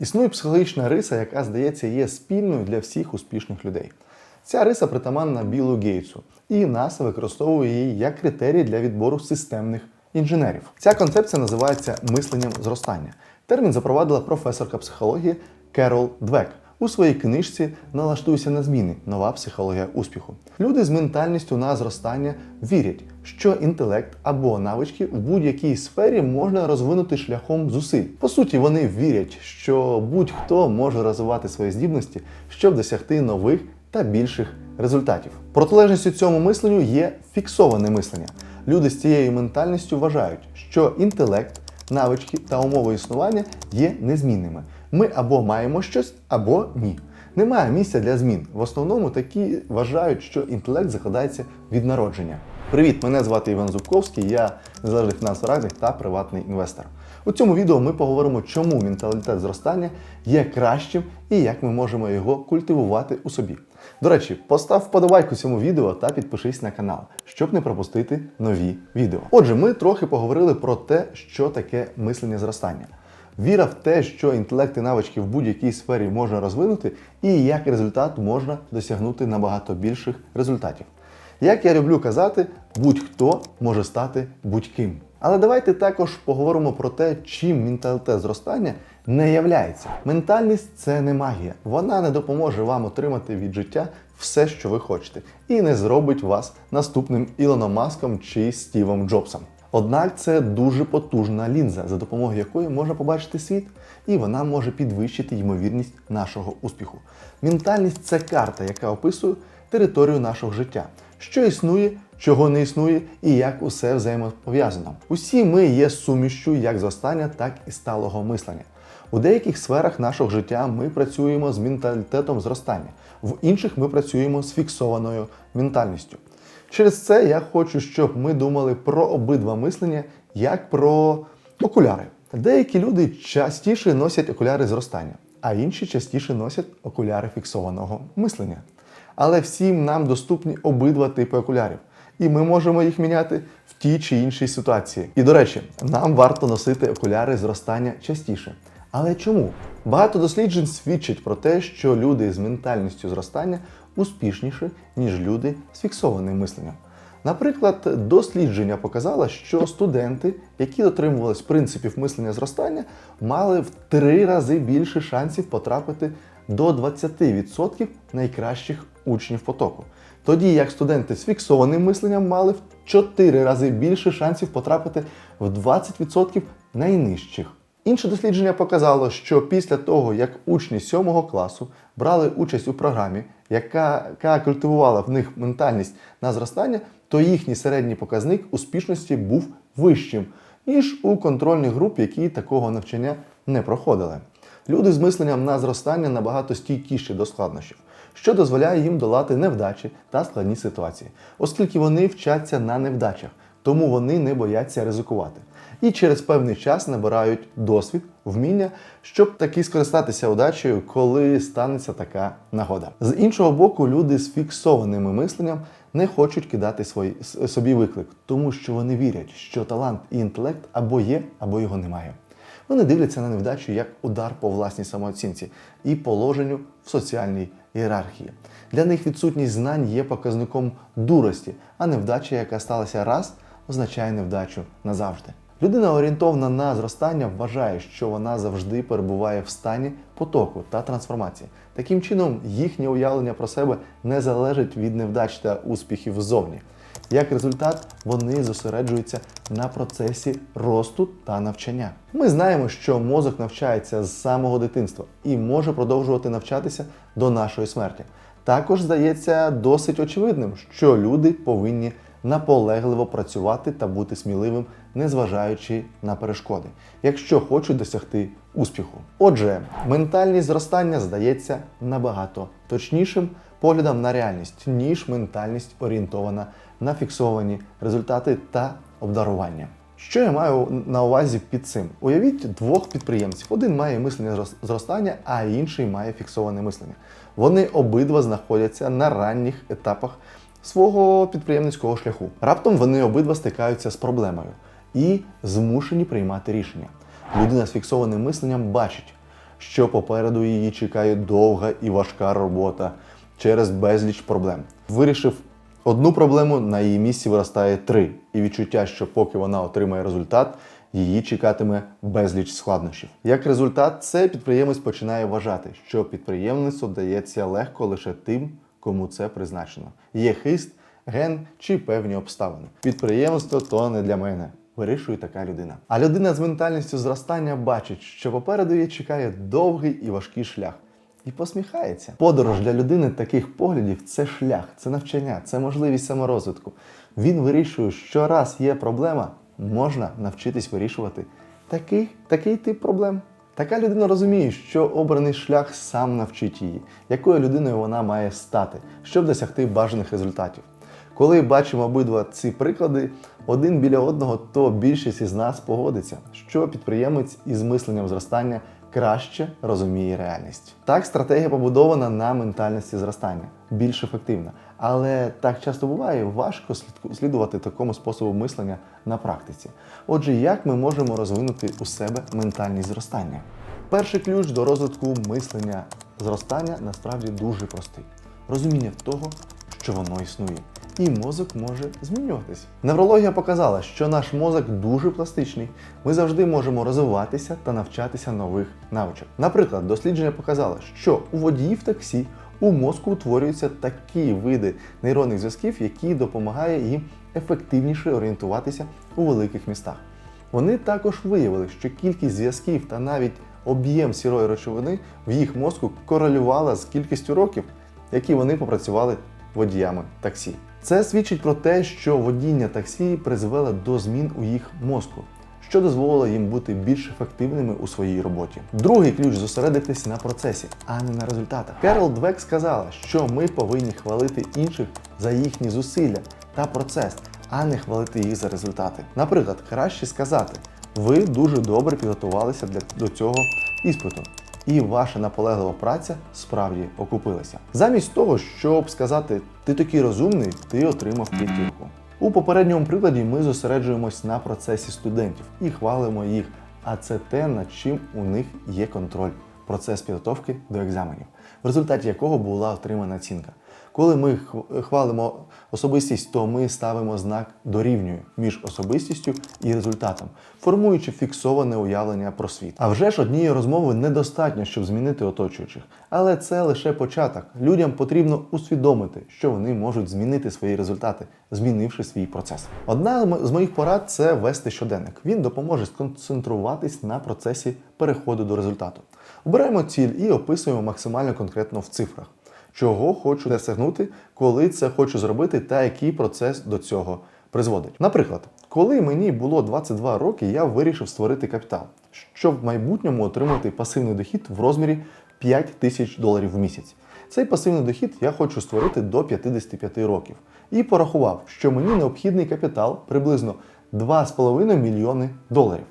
Існує психологічна риса, яка, здається, є спільною для всіх успішних людей. Ця риса притаманна Білу Гейтсу, і НАСА використовує її як критерій для відбору системних інженерів. Ця концепція називається мисленням зростання. Термін запровадила професорка психології Керол Двек у своїй книжці Налаштуйся на зміни. Нова психологія успіху. Люди з ментальністю на зростання вірять, що інтелект або навички в будь-якій сфері можна розвинути шляхом зусиль. По суті, вони вірять, що будь-хто може розвивати свої здібності, щоб досягти нових та більших результатів. Протилежністю цьому мисленню є фіксоване мислення. Люди з цією ментальністю вважають, що інтелект, навички та умови існування є незмінними. Ми або маємо щось, або ні. Немає місця для змін. В основному такі вважають, що інтелект закладається від народження. Привіт, мене звати Іван Зубковський, я незалежний фінансовий радник та приватний інвестор. У цьому відео ми поговоримо, чому менталітет зростання є кращим і як ми можемо його культивувати у собі. До речі, постав вподобайку цьому відео та підпишись на канал, щоб не пропустити нові відео. Отже, ми трохи поговорили про те, що таке мислення зростання. Віра в те, що інтелект і навички в будь-якій сфері можна розвинути, і як результат можна досягнути набагато більших результатів. Як я люблю казати, будь-хто може стати будь-ким. Але давайте також поговоримо про те, чим менталітет зростання не являється. Ментальність це не магія. Вона не допоможе вам отримати від життя все, що ви хочете, і не зробить вас наступним Ілоном Маском чи Стівом Джобсом. Однак це дуже потужна лінза, за допомогою якої можна побачити світ, і вона може підвищити ймовірність нашого успіху. Ментальність це карта, яка описує територію нашого життя, що існує, чого не існує, і як усе взаємопов'язано. Усі ми є сумішчю як зростання, так і сталого мислення. У деяких сферах нашого життя ми працюємо з менталітетом зростання, в інших ми працюємо з фіксованою ментальністю. Через це я хочу, щоб ми думали про обидва мислення як про окуляри. Деякі люди частіше носять окуляри зростання, а інші частіше носять окуляри фіксованого мислення. Але всім нам доступні обидва типи окулярів, і ми можемо їх міняти в тій чи іншій ситуації. І до речі, нам варто носити окуляри зростання частіше. Але чому? Багато досліджень свідчать про те, що люди з ментальністю зростання успішніші, ніж люди з фіксованим мисленням. Наприклад, дослідження показало, що студенти, які дотримувались принципів мислення зростання, мали в три рази більше шансів потрапити до 20% найкращих учнів потоку. Тоді як студенти з фіксованим мисленням мали в 4 рази більше шансів потрапити в 20% найнижчих. Інше дослідження показало, що після того, як учні 7 класу брали участь у програмі, яка, яка культивувала в них ментальність на зростання, то їхній середній показник успішності був вищим, ніж у контрольних груп, які такого навчання не проходили. Люди з мисленням на зростання набагато стійкіші до складнощів, що дозволяє їм долати невдачі та складні ситуації, оскільки вони вчаться на невдачах, тому вони не бояться ризикувати. І через певний час набирають досвід, вміння, щоб таки скористатися удачею, коли станеться така нагода. З іншого боку, люди з фіксованим мисленням не хочуть кидати свої, собі виклик, тому що вони вірять, що талант і інтелект або є, або його немає. Вони дивляться на невдачу як удар по власній самооцінці і положенню в соціальній ієрархії. Для них відсутність знань є показником дурості, а невдача, яка сталася раз, означає невдачу назавжди. Людина орієнтована на зростання вважає, що вона завжди перебуває в стані потоку та трансформації. Таким чином, їхнє уявлення про себе не залежить від невдач та успіхів ззовні. Як результат, вони зосереджуються на процесі росту та навчання. Ми знаємо, що мозок навчається з самого дитинства і може продовжувати навчатися до нашої смерті. Також здається досить очевидним, що люди повинні наполегливо працювати та бути сміливим, незважаючи на перешкоди, якщо хочуть досягти успіху. Отже, ментальність зростання здається набагато точнішим поглядом на реальність, ніж ментальність орієнтована на фіксовані результати та обдарування. Що я маю на увазі під цим? Уявіть двох підприємців. Один має мислення зрос- зростання, а інший має фіксоване мислення. Вони обидва знаходяться на ранніх етапах свого підприємницького шляху. Раптом вони обидва стикаються з проблемою і змушені приймати рішення. Людина з фіксованим мисленням бачить, що попереду її чекає довга і важка робота через безліч проблем. Вирішив одну проблему, на її місці виростає три, і відчуття, що поки вона отримає результат, її чекатиме безліч складнощів. Як результат, цей підприємець починає вважати, що підприємництво дається легко лише тим, кому це призначено. Є хист, ген чи певні обставини. Підприємство то не для мене. Вирішує така людина. А людина з ментальністю зростання бачить, що попереду її чекає довгий і важкий шлях. І посміхається. Подорож для людини таких поглядів це шлях, це навчання, це можливість саморозвитку. Він вирішує, що раз є проблема, можна навчитись вирішувати такий, такий тип проблем. Така людина розуміє, що обраний шлях сам навчить її, якою людиною вона має стати, щоб досягти бажаних результатів. Коли бачимо обидва ці приклади один біля одного, то більшість із нас погодиться, що підприємець із мисленням зростання краще розуміє реальність. Так, стратегія побудована на ментальності зростання, більш ефективна. Але так часто буває, важко слідувати такому способу мислення на практиці. Отже, як ми можемо розвинути у себе ментальність зростання? Перший ключ до розвитку мислення зростання насправді дуже простий: розуміння того, що воно існує. І мозок може змінюватись. Неврологія показала, що наш мозок дуже пластичний. Ми завжди можемо розвиватися та навчатися нових навичок. Наприклад, дослідження показало, що у водіїв таксі у мозку утворюються такі види нейронних зв'язків, які допомагають їм ефективніше орієнтуватися у великих містах. Вони також виявили, що кількість зв'язків та навіть об'єм сірої речовини в їх мозку корелювала з кількістю років, які вони попрацювали водіями таксі. Це свідчить про те, що водіння таксі призвело до змін у їх мозку, що дозволило їм бути більш ефективними у своїй роботі. Другий ключ зосередитись на процесі, а не на результатах. Керол Двек сказала, що ми повинні хвалити інших за їхні зусилля та процес, а не хвалити їх за результати. Наприклад, краще сказати: ви дуже добре підготувалися для до цього іспиту. І ваша наполеглива праця справді окупилася. Замість того, щоб сказати ти такий розумний, ти отримав п'ятірку. У попередньому прикладі ми зосереджуємось на процесі студентів і хвалимо їх. А це те, над чим у них є контроль процес підготовки до екзаменів, в результаті якого була отримана оцінка. Коли ми хв- хвалимо особистість, то ми ставимо знак дорівнює між особистістю і результатом, формуючи фіксоване уявлення про світ. А вже ж однієї розмови недостатньо, щоб змінити оточуючих. Але це лише початок. Людям потрібно усвідомити, що вони можуть змінити свої результати, змінивши свій процес. Одна з моїх порад це вести щоденник. Він допоможе сконцентруватись на процесі переходу до результату. Обираємо ціль і описуємо максимально конкретно в цифрах чого хочу досягнути, коли це хочу зробити, та який процес до цього призводить. Наприклад, коли мені було 22 роки, я вирішив створити капітал, щоб в майбутньому отримати пасивний дохід в розмірі 5 тисяч доларів в місяць. Цей пасивний дохід я хочу створити до 55 років. І порахував, що мені необхідний капітал приблизно 2,5 мільйони доларів.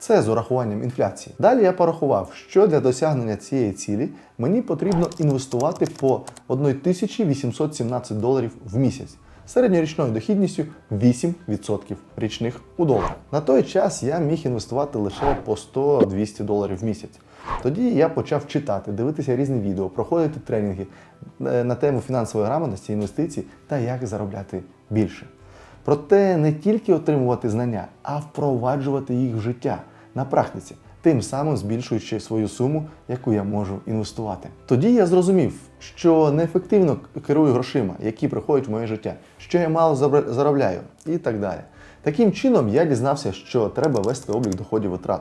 Це з урахуванням інфляції. Далі я порахував, що для досягнення цієї цілі мені потрібно інвестувати по 1817 доларів в місяць середньорічною дохідністю 8% річних у доларах. На той час я міг інвестувати лише по 100-200 доларів в місяць. Тоді я почав читати, дивитися різні відео, проходити тренінги е, на тему фінансової грамотності, інвестицій та як заробляти більше. Проте не тільки отримувати знання, а впроваджувати їх в життя на практиці, тим самим збільшуючи свою суму, яку я можу інвестувати. Тоді я зрозумів, що неефективно керую грошима, які приходять в моє життя, що я мало заробляю і так далі. Таким чином я дізнався, що треба вести облік доходів витрат,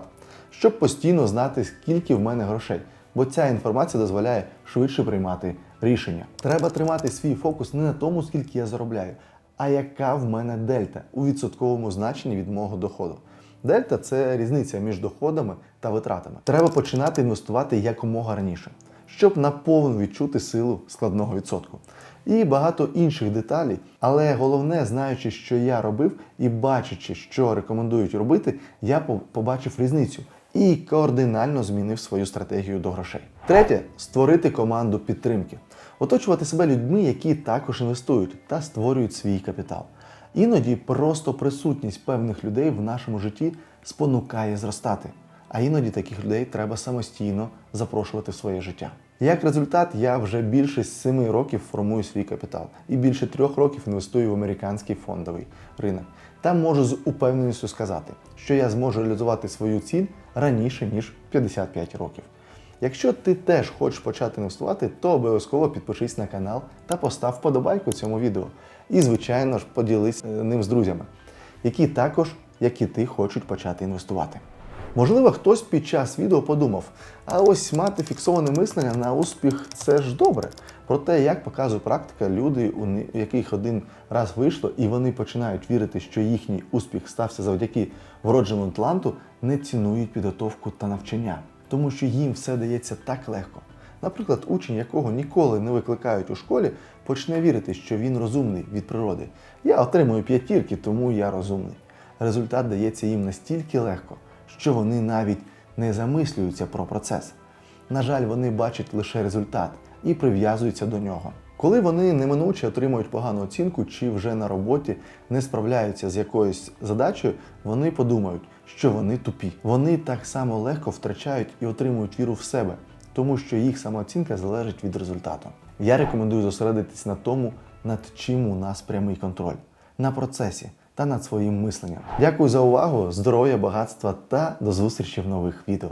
щоб постійно знати, скільки в мене грошей, бо ця інформація дозволяє швидше приймати рішення. Треба тримати свій фокус не на тому, скільки я заробляю, а яка в мене дельта у відсотковому значенні від мого доходу. Дельта це різниця між доходами та витратами. Треба починати інвестувати якомога раніше, щоб наповну відчути силу складного відсотку. І багато інших деталей, але головне, знаючи, що я робив, і бачачи, що рекомендують робити, я побачив різницю і кардинально змінив свою стратегію до грошей. Третє створити команду підтримки, оточувати себе людьми, які також інвестують та створюють свій капітал. Іноді просто присутність певних людей в нашому житті спонукає зростати. А іноді таких людей треба самостійно запрошувати в своє життя. Як результат, я вже більше семи років формую свій капітал і більше трьох років інвестую в американський фондовий ринок. Там можу з упевненістю сказати, що я зможу реалізувати свою ціль раніше ніж 55 років. Якщо ти теж хочеш почати інвестувати, то обов'язково підпишись на канал та постав вподобайку цьому відео. І, звичайно ж, поділись е, ним з друзями, які також, як і ти, хочуть почати інвестувати. Можливо, хтось під час відео подумав, а ось мати фіксоване мислення на успіх це ж добре. Проте, як показує практика, люди, у яких один раз вийшло, і вони починають вірити, що їхній успіх стався завдяки вродженому таланту, не цінують підготовку та навчання, тому що їм все дається так легко. Наприклад, учень, якого ніколи не викликають у школі, почне вірити, що він розумний від природи. Я отримую п'ятірки, тому я розумний. Результат дається їм настільки легко, що вони навіть не замислюються про процес. На жаль, вони бачать лише результат і прив'язуються до нього. Коли вони неминуче отримують погану оцінку чи вже на роботі не справляються з якоюсь задачею, вони подумають, що вони тупі. Вони так само легко втрачають і отримують віру в себе, тому що їх самооцінка залежить від результату. Я рекомендую зосередитись на тому, над чим у нас прямий контроль, на процесі та над своїм мисленням. Дякую за увагу, здоров'я, багатства та до зустрічі в нових відео.